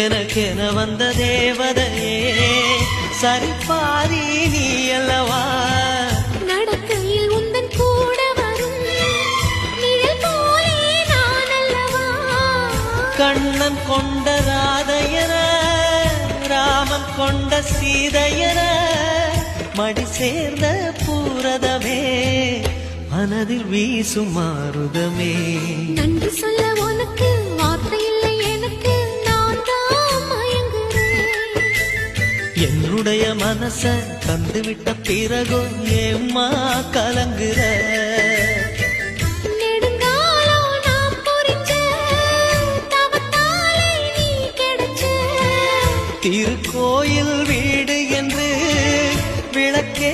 எனக்கென வந்த தேவதையே சரிபாரி நீ அல்லவா? நடக்கையில் உந்தன் கூட வரும் கண்ணன் கொண்ட ராதையர ராமன் கொண்ட சீதையர மடி சேர்ந்த பூரதமே மனதில் வீசும் மாறுதமே என்னுடைய மனச கண்டுவிட்ட பிறகோ ஏம்மா கலங்குற? திருக்கோயில் வீடு என்று விளக்கே